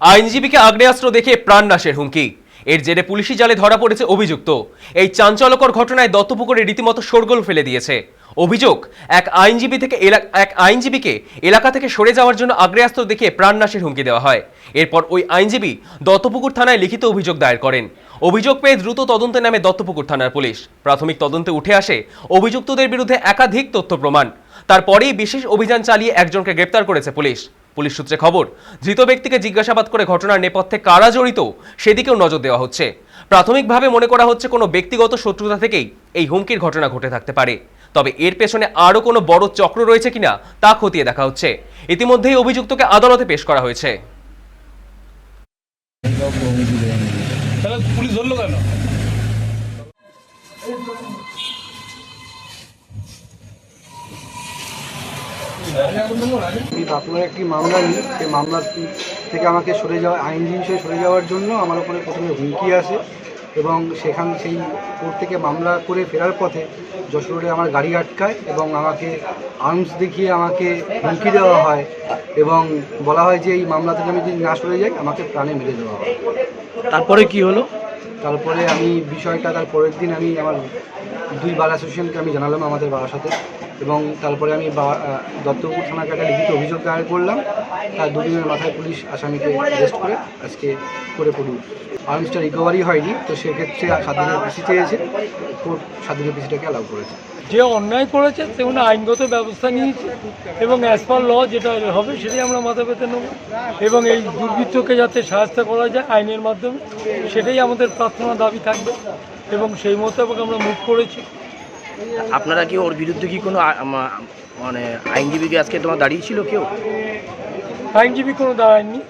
আইনজীবীকে আগ্নেয়াস্ত্র দেখে প্রাণ নাশের হুমকি। এর জেরে পুলিশি জালে ধরা পড়েছে অভিযুক্ত। এই চাঞ্চল্যকর ঘটনায় দত্তপুকুরে রীতিমতো শোরগোল ফেলে দিয়েছে। অভিযোগ, এক আইনজীবী থেকে এক আইনজীবীকে এলাকা থেকে সরে যাওয়ার জন্য আগ্নেয়াস্ত্র দেখে প্রাণনাশের হুমকি দেওয়া হয়। এরপর ওই আইনজীবী দত্তপুকুর থানায় লিখিত অভিযোগ দায়ের করেন। অভিযোগ পেয়ে দ্রুত তদন্তে নামে দত্তপুকুর থানার পুলিশ। প্রাথমিক তদন্তে উঠে আসে অভিযুক্তদের বিরুদ্ধে একাধিক তথ্য প্রমাণ। তারপরেই বিশেষ অভিযান চালিয়ে একজনকে গ্রেপ্তার করেছে পুলিশ। পুলিশ সূত্রে খবর, ধৃত ব্যক্তিকে জিজ্ঞাসাবাদ করে ঘটনার নেপথ্যে কারা জড়িত সেদিকেও নজর দেওয়া হচ্ছে। প্রাথমিকভাবে মনে করা হচ্ছে কোনো ব্যক্তিগত শত্রুতা থেকেই এই হুমকির ঘটনা ঘটে থাকতে পারে। তবে এর পেছনে আরও কোনো বড় চক্র রয়েছে কিনা তা খতিয়ে দেখা হচ্ছে। ইতিমধ্যেই অভিযুক্তকে আদালতে পেশ করা হয়েছে। তাহলে পুলিশ ধরলো কেন? বাঁকুড়ার একটি মামলা নিই সেই মামলা থেকে আমাকে সরে যাওয়া আইনজীবী সরে যাওয়ার জন্য আমার উপরে প্রথমে হুমকি আসে। এবং সেখান সেই কোর্ট থেকে মামলা করে ফেরার পথে যশোর আমার গাড়ি আটকায় এবং আমাকে আর্মস দেখিয়ে আমাকে হুমকি দেওয়া হয় এবং বলা হয় যে এই মামলা থেকে আমি যদি না সরে যাই, আমাকে প্রাণে মেরে দেওয়া হয়। তারপরে কি হলো? তারপরে আমি বিষয়টা, তার পরের দিন আমি আমার দুই বার অ্যাসোসিয়েশনকে আমি জানালাম আমাদের বাবার সাথে। এবং তারপরে আমি দত্তপুর থানাকে একটা লিখিত অভিযোগ দায়ের করলাম। তার দুদিনের মাথায় পুলিশ আসামিকে অ্যারেস্ট করে আজকে করে পড়ি আর্মসটা রিকভারি হয়নি, তো সেক্ষেত্রে সাত দিনের পিসি চেয়েছে। কোর্ট সাত দিনের পিসিটাকে অ্যালাউ করেছে। যে অন্যায় করেছে সেগুলো আইনগত ব্যবস্থা নিয়েছে। এবং অ্যাজ পার ল যেটা হবে, সেটাই আমরা মাথা পেতে নেব। এবং এই দুর্বৃত্তকে যাতে সাহায্য করা যায় আইনের মাধ্যমে, সেটাই আমাদের প্রার্থনা দাবি থাকবে এবং সেই মোতাবেক আমরা মুভ করেছি। আপনারা কি ওর বিরুদ্ধে কি কোনো মানে আইনজীবীকে আজকে তোমার দাঁড়িয়েছিল কেউ? আইনজীবী কোনো দাঁড়ায়নি।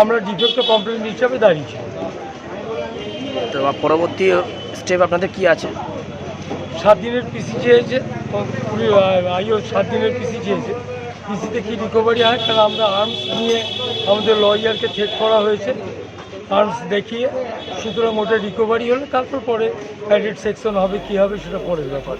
আমরা ডিফেক্ট কমপ্লেন হিসাবে দাঁড়িয়েছি। তো পরবর্তী স্টেপ আপনাদের কি আছে? সাত দিনের পিসি চেয়েছে আইও সাত দিনের পিসি চেয়েছে। পিসিতে কি রিকভারি হয় কারণ আমরা আর্মস নিয়ে আমাদের লয়ারকে চেক করা হয়েছে। আর্মস দেখিয়ে, সুতরাং ওটা রিকভারি হলে তারপর পরে অ্যাডেড সেকশন হবে, কি হবে সেটা পরের ব্যাপার।